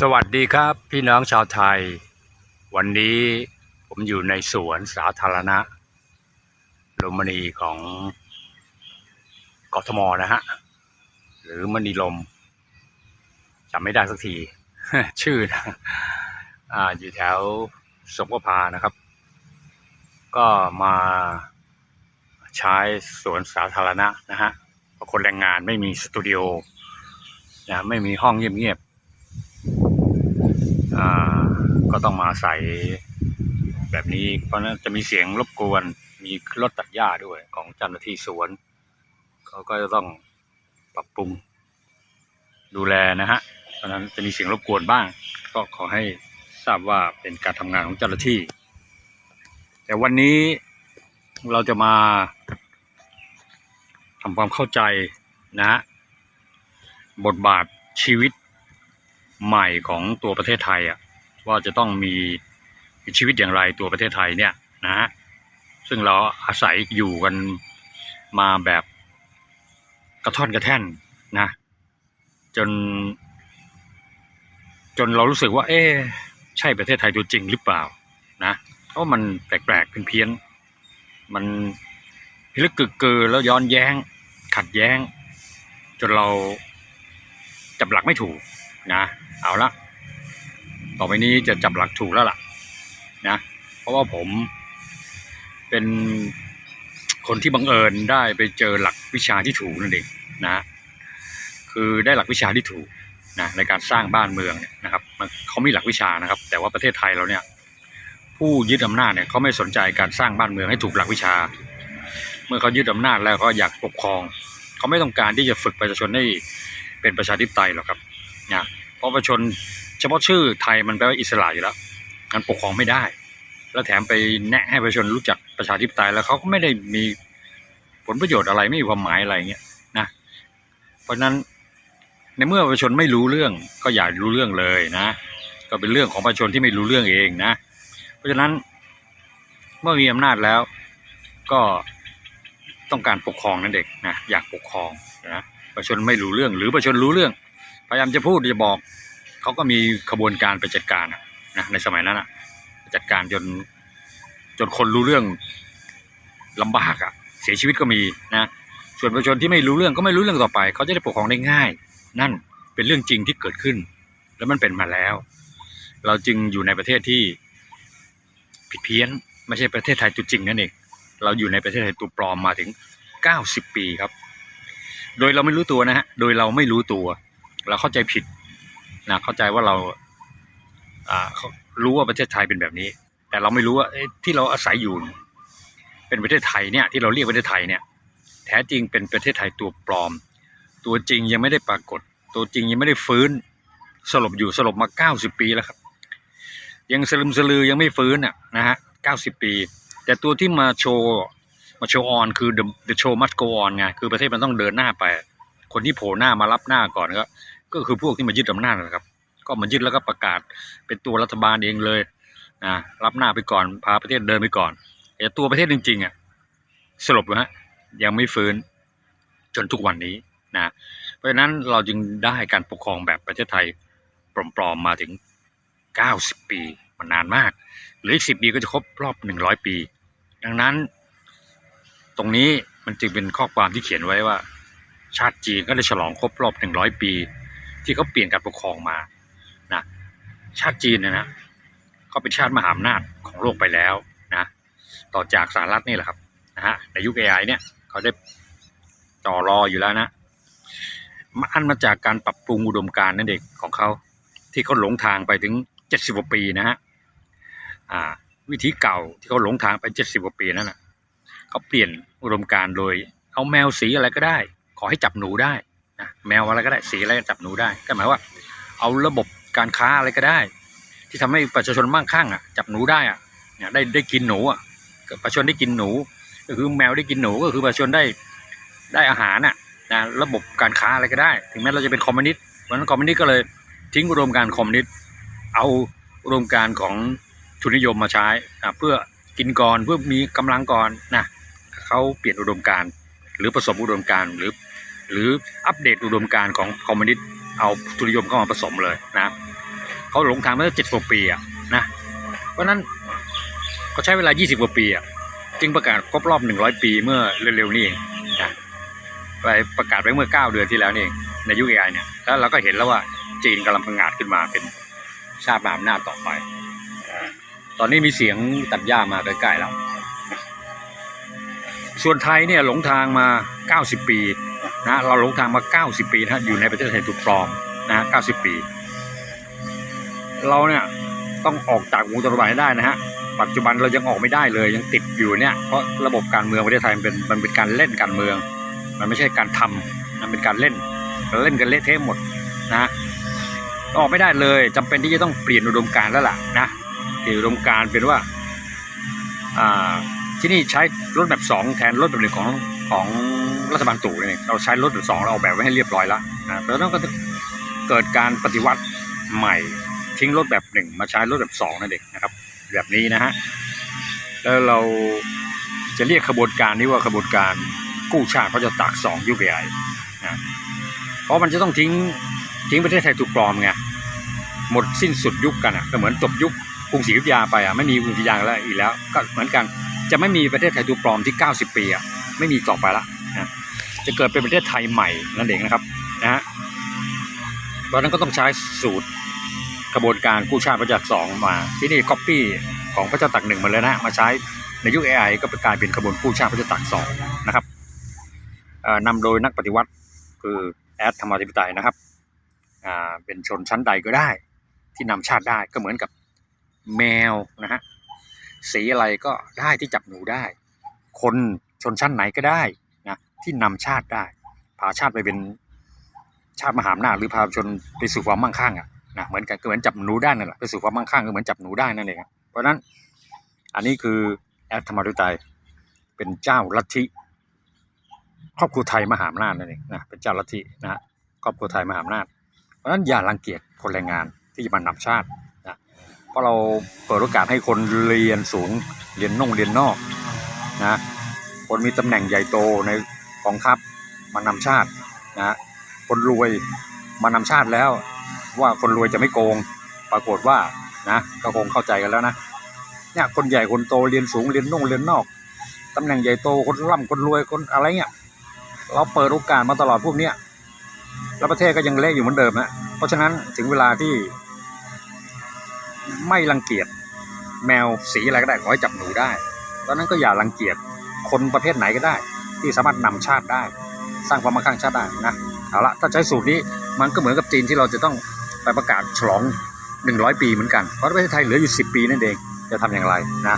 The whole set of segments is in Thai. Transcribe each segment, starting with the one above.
สวัสดีครับพี่น้องชาวไทย วันนี้ผมอยู่ในสวนสาธารณะลมมณีของกทมนะฮะ หรือมณีลมจำไม่ได้สักที ชื่อนะอ่าอยู่แถวสงขลานะครับ ก็มาใช้สวนสาธารณะนะฮะเพราะคนแรงงานไม่มีสตูดิโอนะไม่มีห้องเงียบๆ ก็ต้องมาใส่แบบนี้ เพราะนั้นจะมีเสียงรบกวน มีรถตัดหญ้าด้วยของเจ้าหน้าที่สวน เขาก็จะต้องปรับปรุง ดูแลนะฮะ เพราะนั้นจะมีเสียงรบกวนบ้าง ก็ขอให้ทราบว่าเป็นการทำงานของเจ้าหน้าที่ แต่วันนี้เราจะมาทำความเข้าใจนะ บทบาทชีวิต ใหม่ของตัวประเทศไทยอะว่าจะต้องมีชีวิตอย่างไรตัวประเทศไทยเนี่ยนะฮะซึ่งเราอาศัยอยู่กันมาแบบกระท่อนกระแท่นนะ จน จนเรารู้สึกว่า เอ๊ะใช่ประเทศไทยตัวจริงหรือเปล่านะเพราะมันแปลกๆเพี้ยนๆมันพิลึกกึกเกอแล้วย้อนแย้ง ขัดแย้ง จนเราจับหลักไม่ถูกนะ เอาละต่อไปนี้จะจับหลักถูกแล้วล่ะนะเพราะว่าผมเป็นคนที่บังเอิญได้ไปเจอหลักวิชาที่ถูกนั่นเองนะคือได้หลักวิชาที่ถูกนะในการสร้างบ้านเมืองเนี่ยนะครับมันเขามีหลักวิชานะครับ แต่ว่าประเทศไทยเราเนี่ยผู้ยึดอำนาจเนี่ยเขาไม่สนใจการสร้างบ้านเมืองให้ถูกหลักวิชา เมื่อเขายึดอำนาจแล้วเขาอยากปกครอง เขาไม่ต้องการที่จะฝึกประชาชนให้เป็นประชาธิปไตยหรอกครับนะ เพราะประชาชนเฉพาะชื่อไทยมันแปลว่าอิสระอยู่แล้วมันปกครองไม่ได้ แล้วแถมไปแนะให้ประชาชนรู้จักประชาธิปไตยแล้วเขาก็ไม่ได้มีผลประโยชน์อะไรไม่มีความหมายอะไรเงี้ยนะเพราะฉะนั้นในเมื่อประชาชนไม่รู้เรื่องก็อย่ารู้เรื่องเลยนะ ก็เป็นเรื่องของประชาชนที่ไม่รู้เรื่องเองนะ เพราะฉะนั้นเมื่อมีอำนาจแล้วก็ต้องการปกครองนั่นเองนะอยากปกครองนะประชาชนไม่รู้เรื่องหรือประชาชนรู้เรื่อง พยายามจะพูดจะบอก เขาก็มีขบวนการไปจัดการนะในสมัยนั้นอะจัดการจนจนคนรู้เรื่องลำบากอะเสียชีวิตก็มีนะส่วนประชาชนที่ไม่รู้เรื่องก็ไม่รู้เรื่องต่อไป เขาจะได้ปกครองได้ง่าย นั่นเป็นเรื่องจริงที่เกิดขึ้น แล้วมันเป็นมาแล้ว เราจึงอยู่ในประเทศที่ผิดเพี้ยน ไม่ใช่ประเทศไทยตัวจริงนั่นเองเราอยู่ในประเทศไทยตัวปลอมมาถึง 90 ปีครับ โดยเราไม่รู้ตัวนะฮะโดยเราไม่รู้ตัว เราเข้าใจผิดนะเข้าใจว่าเราอ่ารู้ว่าประเทศไทยเป็นแบบนี้ แต่เราไม่รู้ว่าที่เราอาศัยอยู่ เป็นประเทศไทยเนี่ยที่เราเรียกประเทศไทยเนี่ย แท้จริงเป็นประเทศไทยตัวปลอม ตัวจริงยังไม่ได้ปรากฏ ตัวจริงยังไม่ได้ฟื้น สลบอยู่สลบมา 90 ปีแล้วครับ ยังสลึมสลือยังไม่ฟื้นอะนะฮะ90 ปี แต่ตัวที่มาโชว์มาโชว์ออนคือ the the show must go on ไงคือประเทศมันต้องเดินหน้าไป คนที่โผล่หน้ามารับหน้าก่อนก็ ก็คือพวกที่มายึดอำนาจนะครับ ก็มายึดแล้วก็ประกาศเป็นตัวรัฐบาลเองเลยนะรับหน้าไปก่อนพาประเทศเดินไปก่อนแต่ตัวประเทศจริงๆอะสลบอยู่ฮะยังไม่ฟื้นจนทุกวันนี้นะเพราะฉะนั้นเราจึงได้การปกครองแบบประเทศไทยปลอมๆมาถึง 90 ปีมันนานมากหรืออีก10 ปีก็จะครบรอบ 100 ปี ดังนั้น ตรงนี้มันจึงเป็นข้อความที่เขียนไว้ว่า ชาติจีนก็ได้ฉลองครบรอบ 100 ปี ที่เขาเปลี่ยนการปกครองมานะชาติจีนเนะนะเขาเป็นชาติมหาอำนาจของโลกไปแล้วนะต่อจากสหรัฐนี่แหละครับนะฮะในยุค AI เนี่ยเขาได้ต่อรออยู่แล้วนะมันอันมาจากการปรับปรุงอุดมการณ์นั่นเองของเขาที่เขาหลงทางไปถึง70กว่าปีนะฮะอ่าวิธีเก่าที่เขาหลงทางไป70กว่าปีนั่นนะเขาเปลี่ยนอุดมการณ์โดยเอาแมวสีอะไรก็ได้ ขอให้จับหนูได้ แมวอะไรก็ได้สีอะไรก็จับหนูได้ ก็หมายว่า เอาระบบการค้าอะไรก็ได้ ที่ทำให้ประชาชนมั่งคั่งอะจับหนูได้อะเนี่ยได้ได้กินหนูอะประชาชนได้กินหนู ก็คือแมวได้กินหนูก็คือประชาชนได้ได้อาหารอะนะระบบการค้าอะไรก็ได้ ถึงแม้เราจะเป็นคอมมิวนิสต์เพราะนั้นคอมมิวนิสต์ก็เลยทิ้งอุดมการคอมมิวนิสต์เอาอุดมการของทุนนิยมมาใช้อะเพื่อกินก่อนเพื่อมีกำลังก่อนนะเขาเปลี่ยนอุดมการหรือผสมอุดมการหรือ หรืออัปเดตอุดมการณ์ของคอมมิวนิสต์เอาทุนนิยมเข้ามาผสมเลยนะเขาหลงทางมาตั้งเจ็ดกว่าปีอะนะเพราะนั้นเขาใช้เวลา 20 กว่าปีอะจึงประกาศครบรอบ 100 ปีเมื่อเร็วๆนี้เองนะไปประกาศไว้เมื่อ 9 เดือนที่แล้วนี่เองในยุค AI เนี่ยแล้วเราก็เห็นแล้วว่าจีนกำลังพังงาดขึ้นมาเป็นชาติมหาอำนาจต่อไป ตอนนี้มีเสียงตัดหญ้ามาใกล้ๆแล้วส่วนไทยเนี่ยหลงทางมา 90 ปี นะเราหลงทางมา 90 ปีนะอยู่ในประเทศไทยถูกปลอมนะ90 ปี เราเนี่ยต้องออกจากวงจรวายได้นะฮะปัจจุบันเรายังออกไม่ได้เลยยังติดอยู่เนี่ยเพราะระบบการเมืองประเทศไทยมันเป็นมันเป็นการเล่นการเมือง มันไม่ใช่การทำมันเป็นการเล่นเล่นกันเละเทะหมดนะออกไม่ได้เลยจำเป็นที่จะต้องเปลี่ยนอุดมการณ์แล้วล่ะนะเปลี่ยนอุดมการณ์เป็นว่าอ่าที่นี่ใช้รถแบบสองแทนรถแบบหนึ่งของ ของรัฐบาลตู่นี่นเราใช้รถแบบสองเราออกแบบไว้ให้เรียบร้อยแล้วนะเพราะฉะนั้นก็เกิดการปฏิวัติใหม่ทิ้งรถแบบหนึ่งมาใช้รถแบบสองนั่นเองนะครับ แบบนี้นะฮะแล้วเราจะเรียกขบวนการนี้ว่าขบวนการกู้ชาติเขาจะตากสองยุคใหญ่นะเพราะมันจะต้องทิ้งทิ้งประเทศไทยถูกปลอมไงหมดสิ้นสุดยุคกันอะก็เหมือนจบยุคกรุงศรีอยุธยาไปอะไม่มีกรุงศรีอยุธยาแล้วอีกแล้ว ก็เหมือนกันจะไม่มีประเทศไทยถูกปลอมที่ 90 ปีอะ ไม่มีต่อไปละนะจะเกิดเป็นประเทศไทยใหม่นั่นเองนะครับนะฮะเพราะนั้นก็ต้องใช้สูตรกระบวนการกู้ชาติพระจักรสองมา ที่นี่ก๊อปปี้ของพระเจ้าตากหนึ่งมาเลยนะมาใช้ในยุค AI ก็กลายเป็นกระบวนกู้ชาติพระเจ้าตากสองนะครับนำโดยนักปฏิวัติคือแอดธรรมาธิปไตยนะครับเป็นชนชั้นใดก็ได้ ที่นำชาติได้ก็เหมือนกับแมวนะฮะสีอะไรก็ได้ที่จับหนูได้ คน ชนชั้นไหนก็ได้นะที่นำชาติได้พาชาติไปเป็นชาติมหาอำนาจหรือพาชนไปสู่ความมั่งคั่งอะนะเหมือนกันก็เหมือนจับหนูได้นั่นแหละไปสู่ความมั่งคั่งก็เหมือนจับหนูได้นั่นเองเพราะนั้นอันนี้คือแอดธรรมาธิปไตยเป็นเจ้าลัทธิครอบครัวไทยมหาอำนาจนั่นเองนะเป็นเจ้าลัทธินะครอบครัวไทยมหาอำนาจ เพราะฉะนั้นอย่ารังเกียจคนแรงงานที่จะมานำชาตินะเพราะเราเปิดโอกาสให้คนเรียนสูงเรียนน่งเรียนนอกนะ คนมีตำแหน่งใหญ่โตในกองทัพมานำชาตินะคนรวยมานำชาติแล้ว ว่าคนรวยจะไม่โกง ปรากฏว่านะก็คงเข้าใจกันแล้วนะเนี่ยคนใหญ่คนโตเรียนสูงเรียนนุ่งเรียนนอกตำแหน่งใหญ่โตคนร่ำคนรวยคนอะไรเงี้ยเราเปิดโอกาสมาตลอดพวกเนี้ยแล้วประเทศก็ยังเละอยู่เหมือนเดิมนะเพราะฉะนั้นถึงเวลาที่ไม่รังเกียจแมวสีอะไรก็ได้ขอให้จับหนูได้ตอนนั้นก็อย่ารังเกียจ คนประเภทไหนก็ได้ ที่สามารถนำชาติได้ สร้างความมั่งคั่งชาติได้นะเอาละถ้าใช้สูตรนี้มันก็เหมือนกับจีนที่เราจะต้องไปประกาศฉลอง 100 ปีเหมือนกันเพราะประเทศไทยเหลืออยู่ 10 ปีนั่นเองจะทำอย่างไรนะ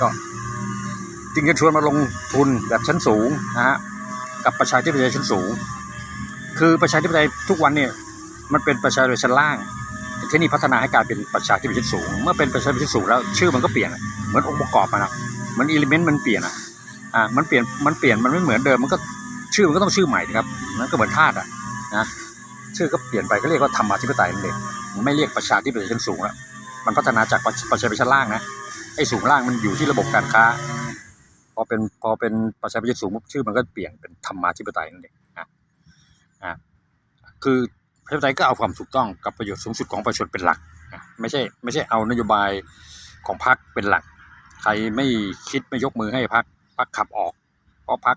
ก็จึงจะชวนมาลงทุนแบบชั้นสูงนะฮะกับประชาธิปไตยชั้นสูง คือประชาธิปไตยทุกวันเนี่ยมันเป็นประชาธิปไตยชั้นล่างที่นี่พัฒนาให้กลายเป็นประชาธิปไตยชั้นสูง เมื่อเป็นประชาธิปไตยชั้นสูงแล้วชื่อมันก็เปลี่ยนเหมือนองค์ประกอบมันอะมือนอิเลเมนต์มันเปลี่ยนอะ อ่ามันเปลี่ยนมันเปลี่ยนมันไม่เหมือนเดิมมันก็ชื่อมันก็ต้องชื่อใหม่นะครับมันก็เหมือนธาตุอะนะชื่อก็เปลี่ยนไปก็เรียกว่าธรรมาธิปไตยนั่นเองไม่เรียกประชาธิปไตยชั้นสูงแล้วมันพัฒนาจากประประชาธิปไตยชั้นล่างนะไอ้สูงล่างมันอยู่ที่ระบบการค้า พอเป็นพอเป็นประชาธิปไตยสูงชื่อมันก็เปลี่ยนเป็นธรรมาธิปไตยนั่นเองนะอ่าคือประชาธิปไตยก็เอาความถูกต้องกับประโยชน์สูงสุดของประชาชนเป็นหลักนะไม่ใช่ไม่ใช่เอานโยบายของพรรคเป็นหลัก ใครไม่คิดไม่ยกมือให้พรรค พรรคขับออกเพราะพรรค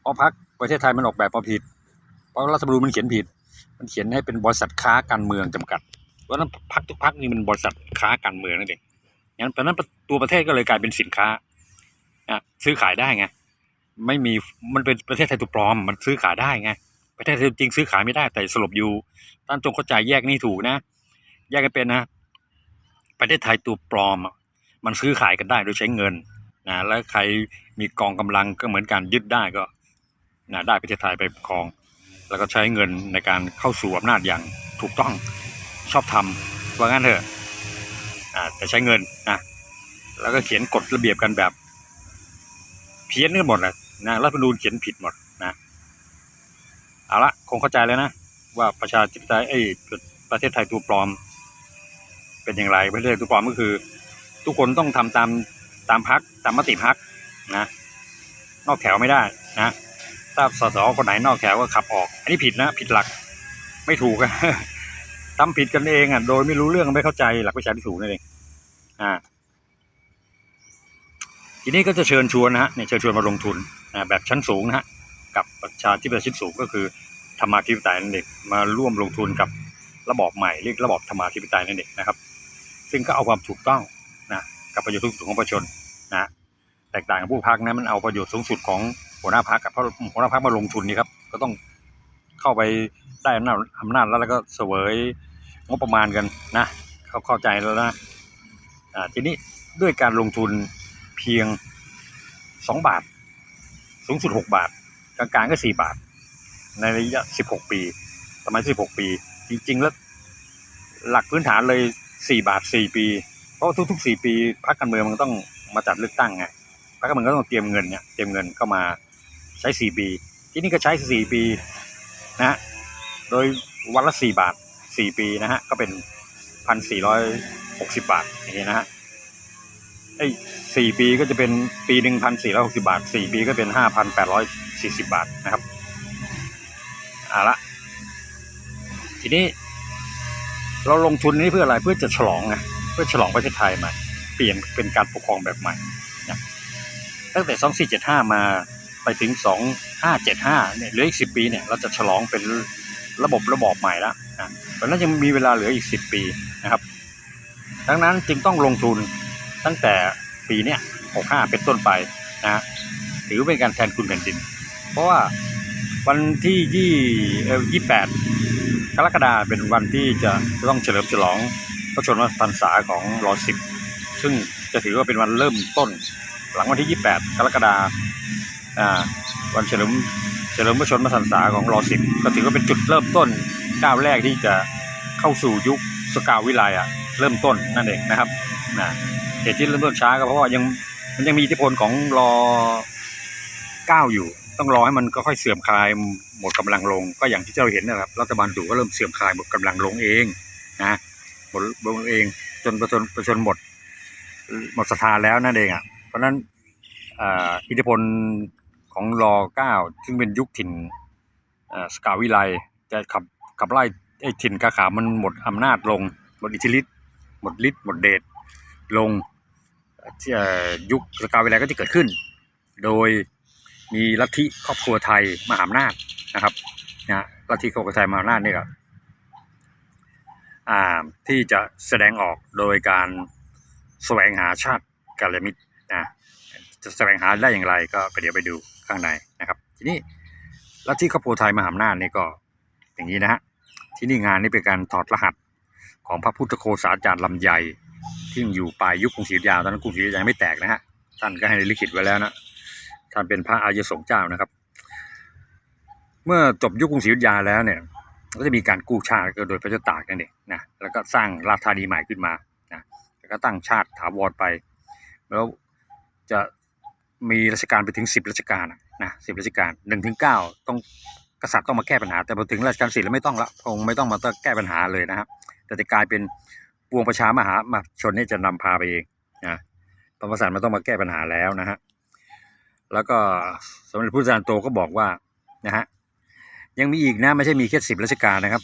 เพราะพรรคประเทศไทยมันออกแบบมาผิด เพราะรัฐธรรมนูญมันเขียนผิด มันเขียนให้เป็นบริษัทค้าการเมืองจำกัดเพราะนั้นพรรคทุกพรรคนี่มันบริษัทค้าการเมืองนั่นเองงั้นเพราะนั้นตัวประเทศก็เลยกลายเป็นสินค้าอะซื้อขายได้ไงไม่มีมันเป็นประเทศไทยตัวปลอม มันซื้อขายได้ไงประเทศไทยจริงซื้อขายไม่ได้แต่สลบอยู่ท่านจงเข้าใจแยกนี่ถูกนะ แยกกันเป็นนะ ประเทศไทยตัวปลอมมันซื้อขายกันได้โดยใช้เงิน นะแล้วใครมีกองกำลังก็เหมือนกันยึดได้ก็นะได้ประเทศไทยไปครอง แล้วก็ใช้เงินในการเข้าสู่อำนาจอย่างถูกต้องชอบทำว่างั้นเถอะแต่ใช้เงินนะแล้วก็เขียนกฎระเบียบกันแบบ เพี้ยนกันหมดแหละนะรัฐธรรมนูญเขียนผิดหมดนะเอาละคงเข้าใจแล้วนะ ว่าประชาธิปไตยเอ้ประเทศไทยตัวปลอม เป็นอย่างไรประเทศไทยตัวปลอมก็คือ ทุกคนต้องทำตาม ตามพักตามมติพักนะ นอกแถวไม่ได้นะถ้าสสคนไหนนอกแถวก็ขับออก อันนี้ผิดนะผิดหลักไม่ถูกอะทำผิดกันเองอะโดยไม่รู้เรื่องไม่เข้าใจหลักวิชาที่ถูกนั่นเองอ่าทีนี้ก็จะเชิญชวนนะฮะเนี่ยเชิญชวนมาลงทุนอ่าแบบชั้นสูงนะฮะกับประชาธิปไตยชั้นสูงก็คือธรรมาธิปไตยนั่นเองมาร่วมลงทุนกับระบอบใหม่เรียกระบอบธรรมาธิปไตยนั่นเองนะครับ ซึ่งก็เอาความถูกต้องนะกับประโยชน์สูงสุดของประชาชน นะแตกต่างกับผู้พักนะมันเอาประโยชน์สูงสุดของหัวหน้าพักกับเพราะหัวหน้าพักมาลงทุนนี่ครับก็ต้องเข้าไปได้อำนาจอำนาจแล้วแล้วก็เสวยงบประมาณกันนะเขาเข้าใจแล้วนะอ่าทีนี้ด้วยการลงทุนเพียงสองบาท สูงสุดหกบาท กลางๆก็สี่บาท ในระยะสิบหกปีสมัยสิบหกปี จริง ๆ แล้วหลักพื้นฐานเลยสี่บาทสี่ปี เพราะทุกๆสี่ปีพรรคการเมืองมันต้อง มาจัดเลือกตั้งไงพรรคการเมืองก็ต้องเตรียมเงินเนี่ยเตรียมเงินเข้ามาใช้สี่ปี ที่นี่ก็ใช้สี่ปีนะฮะโดยวันละสี่บาทสี่ปีนะฮะก็เป็นพันสี่ร้อยหกสิบบาทอย่างเงี้ยนะฮะไอ้สี่ปีก็จะเป็นปีหนึ่งพันสี่ร้อยหกสิบาทสี่ปีก็เป็นห้าพันแปดร้อยสี่สิบาทนะครับเอาละทีนี้เราลงทุนนี้เพื่ออะไรเพื่อจะฉลองไงเพื่อฉลองประเทศไทยใหม่ เปลี่ยนเป็นการปกครองแบบใหม่นะตั้งแต่ 2475 มาไปถึง 2575 เนี่ยเหลืออีก 10 ปีเนี่ยเราจะฉลองเป็นระบบระบอบใหม่แล้วนะเพราะนั้นยังมีเวลาเหลืออีก 10 ปีนะครับ ดังนั้นจึงต้องลงทุนตั้งแต่ปีเนี้ย65 เป็นต้นไปนะถือเป็นการแทนคุณแผ่นดิน เพราะว่าวันที่ยี่เอ่อ28กรกฎาคมเป็นวันที่จะต้องเฉลิมฉลองพระชนมพรรษาของรอสิบ ซึ่งจะถือว่าเป็นวันเริ่มต้น หลังวันที่ 28 กรกฎาคมวันเฉลิมเฉลิมพระชนมพรรษาของรอสิบก็ถือว่าเป็นจุดเริ่มต้นก้าวแรกที่จะเข้าสู่ยุคสกาววิไลอะเริ่มต้นนั่นเองนะครับนะเหตุที่เริ่มต้นช้าก็เพราะว่ายังมันยังมีอิทธิพลของรอเก้าอยู่ ต้องรอให้มันก็ค่อยเสื่อมคลายหมดกำลังลง ก็อย่างที่เราเห็นนะครับรัฐบาลดูก็เริ่มเสื่อมคลายหมดกำลังลงเองนะหมดลงเองจนประชนประชนหมด หมดศรัทธาแล้วนั่นเองอะเพราะนั้นอิทธิพลของรอเก้าซึ่งเป็นยุคถิ่นสกาวิไลจะขับขับไล่ไอ้ถิ่นกาขามันหมดอำนาจลง หมดอิทธิฤทธิ์หมดฤทธิ์หมดเดชลงที่ยุคสกาวิไลก็จะเกิดขึ้น โดยมีลัทธิครอบครัวไทยมหาอำนาจนะครับนะลัทธิครอบครัวไทยมหาอำนาจนี่ก็อ่าที่จะแสดงออกโดยการ แสวงหาชาติกาลมิตรนะจะแสวงหาได้อย่างไรก็ไปเดี๋ยวไปดูข้างในนะครับ ทีนี้ลัทธิครอบครัวไทยมหาอำนาจนี่ก็อย่างนี้นะฮะที่นี่งานนี้เป็นการถอดรหัสของพระพุทธโฆษาจารย์ลำไยที่อยู่ปลายยุคกรุงศรีอยุธยาตอนนั้นกรุงศรีอยุธยาไม่แตกนะฮะท่านก็ให้ลิขิตไว้แล้วนะท่านเป็นพระอริยสงเจ้านะครับ เมื่อจบยุคกรุงศรีอยุธยาแล้วเนี่ยก็จะมีการกู้ชาติก็โดยพระเจ้าตากนั่นเองนะแล้วก็สร้างราชธานีใหม่ขึ้นมานะ ก็ตั้งชาติถาวรไป แล้วจะมีรัชกาลไปถึงสิบรัชกาลนะสิบรัชกาลหนึ่งถึงเก้าต้องกษัตริย์ต้องมาแก้ปัญหา แต่พอถึงรัชกาลสี่แล้วไม่ต้องละพระองค์ไม่ต้องมาแก้ปัญหาเลยนะครับแต่จะกลายเป็นปวงประชามหามาชนนี่จะนำพาไปเองนะพระกษัตริย์ไม่ต้องมาแก้ปัญหาแล้วนะฮะแล้วก็สมเด็จพระจารย์โตก็บอกว่านะฮะยังมีอีกนะไม่ใช่มีแค่สิบรัชกาลนะครับ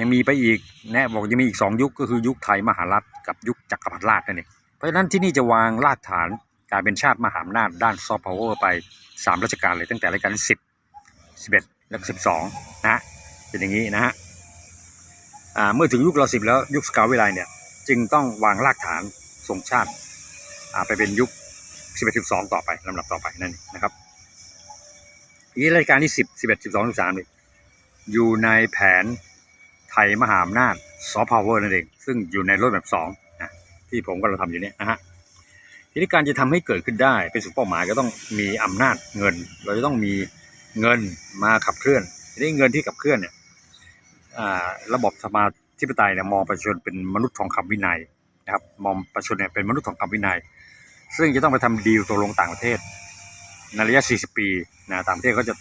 ยังมีไปอีกแนะบอกยังมีอีกสองยุคก็คือยุคไทยมหารัฐกับยุคจักรพรรดิราชนั่นเองเพราะฉะนั้นที่นี่จะวางรากฐานการเป็นชาติมหาอำนาจด้านซอฟต์พาวเวอร์ไปสามรัชกาลเลยตั้งแต่รัชกาลที่สิบสิบเอ็ดแล้วก็สิบสองนะฮะเป็นอย่างนี้นะฮะเมื่อถึงยุคเราสิบแล้วยุคสกาวิไลเนี่ยจึงต้องวางรากฐานทรงชาติไปเป็นยุคสิบเอ็ดสิบสองต่อไปลำดับต่อไปนั่นนะครับทีนี้รายการที่สิบสิบเอ็ดสิบสองสิบสามนี่อยู่ในแผน ไทยมหาอำนาจซอฟต์พาวเวอร์นั่นเอง ซึ่งอยู่ในรถแบบสองนะที่ผมกำลังทำอยู่เนี่ยนะฮะทีนี้การจะทำให้เกิดขึ้นได้เป็นสุดเป้าหมายก็ต้องมีอำนาจเงิน เราจะต้องมีเงินมาขับเคลื่อนทีนี้เงินที่ขับเคลื่อนเนี่ยระบบสมาธิปไตยเนี่ยมองประชาชนเป็นมนุษย์ทองคำวินัยนะครับมองประชาชนเนี่ยเป็นมนุษย์ทองคำวินัย ซึ่งจะต้องไปทำดีลตกลงต่างประเทศในระยะ 40 ปีนะต่างประเทศก็จะ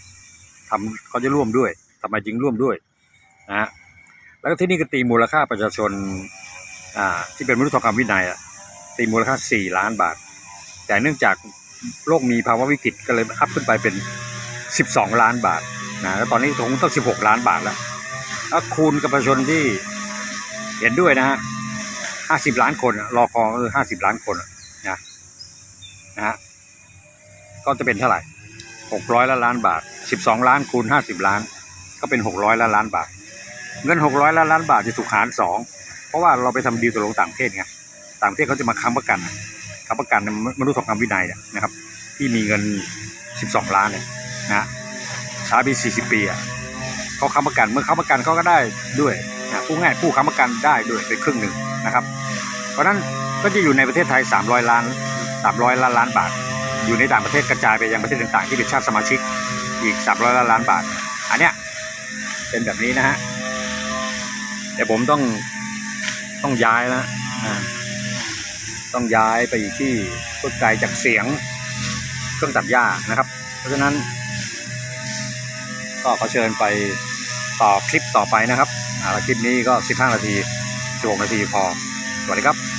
ทำเขาจะร่วมด้วยทำไมจึงร่วมด้วยนะฮะ แล้วก็ที่นี่ก็ตีมูลค่าประชาชนอ่าที่เป็นมนุษย์ทองคำวินัยอะตีมูลค่า 4 ล้านบาท แต่เนื่องจากโลกมีภาวะวิกฤตก็เลยอัพขึ้นไปเป็น 12 ล้านบาทนะแล้วตอนนี้คงต้อง 16 ล้านบาทแล้วถ้าคูณกับประชาชนที่เห็นด้วยนะฮะห้าสิบล้านคนรอคอเออห้าสิบล้านคนนะนะฮะก็จะเป็นเท่าไหร่หกร้อยล้านล้านบาทสิบสองล้านคูณห้าสิบล้าน ก็เป็นหกร้อยล้านล้านบาท เงินหกร้อยล้านล้านบาทจะถูกหารสองเพราะว่าเราไปทำดีลกับโรงต่างประเทศไงต่างประเทศเขาจะมาค้ำประกันค้ำประกันมนุษย์สงครามวินัยนะครับ ที่มีเงินสิบสองล้านเนี่ยนะฮะใช้ไปสิบปีอะเขาค้ำประกันเมื่อค้ำประกันเขาก็ได้ด้วยนะผู้ง่ายผู้ค้ำประกันได้ด้วยเป็นครึ่งหนึ่งนะครับ เพราะฉะนั้นก็จะอยู่ในประเทศไทย 300 ล้าน300ล้านล้านบาท อยู่ในต่างประเทศกระจายไปยังประเทศต่างๆ ที่เป็นชาติสมาชิกอีก 300 ล้านล้านบาท อันเนี้ยเป็นแบบนี้นะฮะ แต่ผมต้องต้องย้ายแล้วต้องย้ายไปอยู่ที่ต้นไกลจากเสียงเครื่องตัดหญ้านะครับ เพราะฉะนั้น ก็ขอเชิญไปต่อคลิปต่อไปนะครับคลิปนี้ก็ 15 นาที 16 นาทีพอ สวัสดีครับ